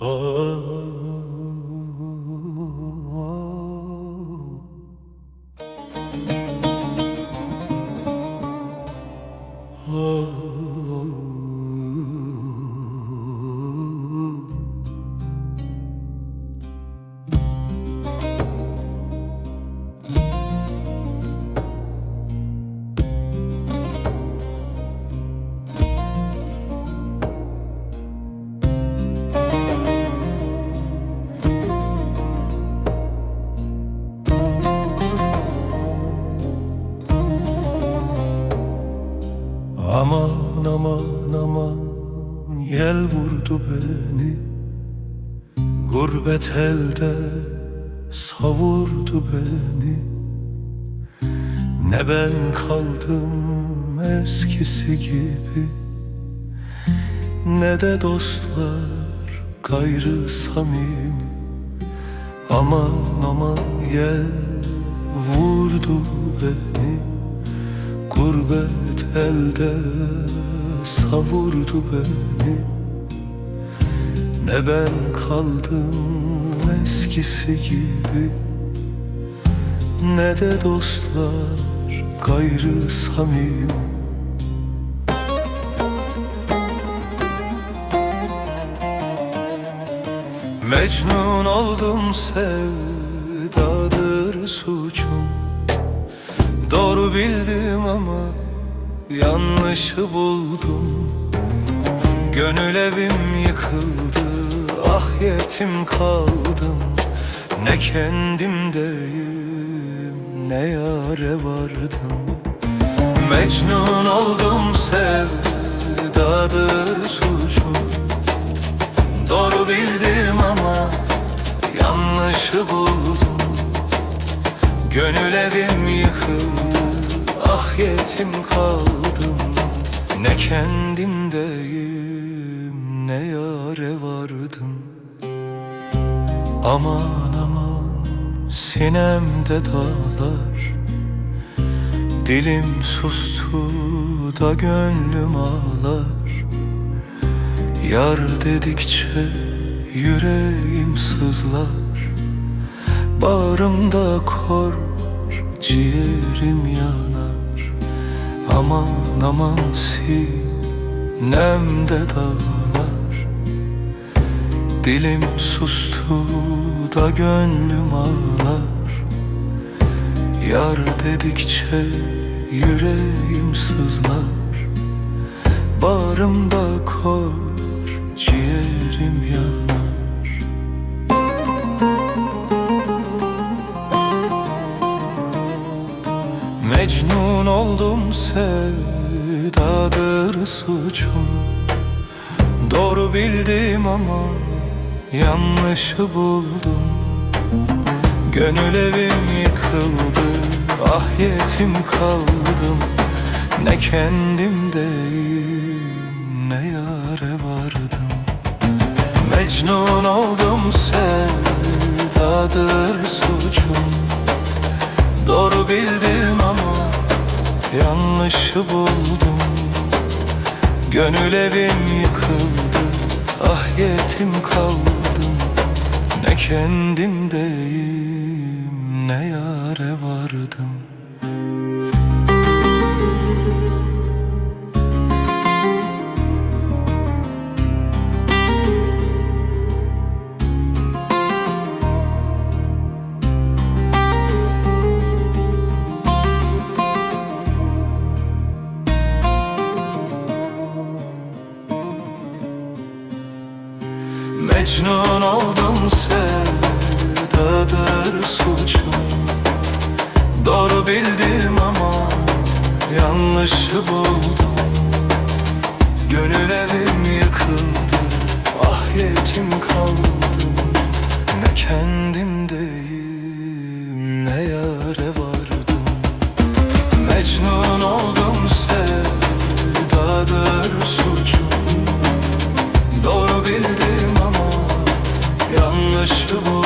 Aman yel vurdu beni. Gurbet elde savurdu beni. Ne ben kaldım eskisi gibi. Ne de dostlar gayrı samimi. Aman aman yel vurdu beni. Gurbet elde savurdu beni Ne ben kaldım eskisi gibi. Ne de dostlar gayrı samimi. Mecnun oldum sevdadır suçum. Doğru bildim ama yanlışı buldum. Gönül evim yıkıldı ah yetim kaldım. Ne kendimdeyim ne yare vardım. Mecnun oldum sevdadır suçum. Doğru bildim ama yanlışı buldum. Gönül evim yıkıldı Ah yetim kaldım. Ne kendimdeyim Ne yare vardım Aman aman Sinemde dağlar. Dilim sustu da gönlüm ağlar. Yar dedikçe yüreğim sızlar. Bağrımda kor ciğerim yanar. Aman aman sinemde dağlar Dilim sustu da gönlüm ağlar. Yar dedikçe yüreğim sızlar. Bağrımda kor ciğerim yanar. Mecnun oldum sevdadır suçum. Doğru bildim ama yanlışı buldum. Gönül evim yıkıldı. Ah yetim kaldım. Ne kendimdeyim ne yare vardım. Mecnun oldum sevdadır suçum. Doğru bildim ama yanlışı buldum. Gönül evim yıkıldı. Ah yetim kaldım kendimdeyim ne yare vardım Mecnun oldum sevdadır suçum. Doğru bildim ama yanlışı buldum. Gönül evim yıkıldı ah yetim kaldım. Ne kendimdeyim yanlışı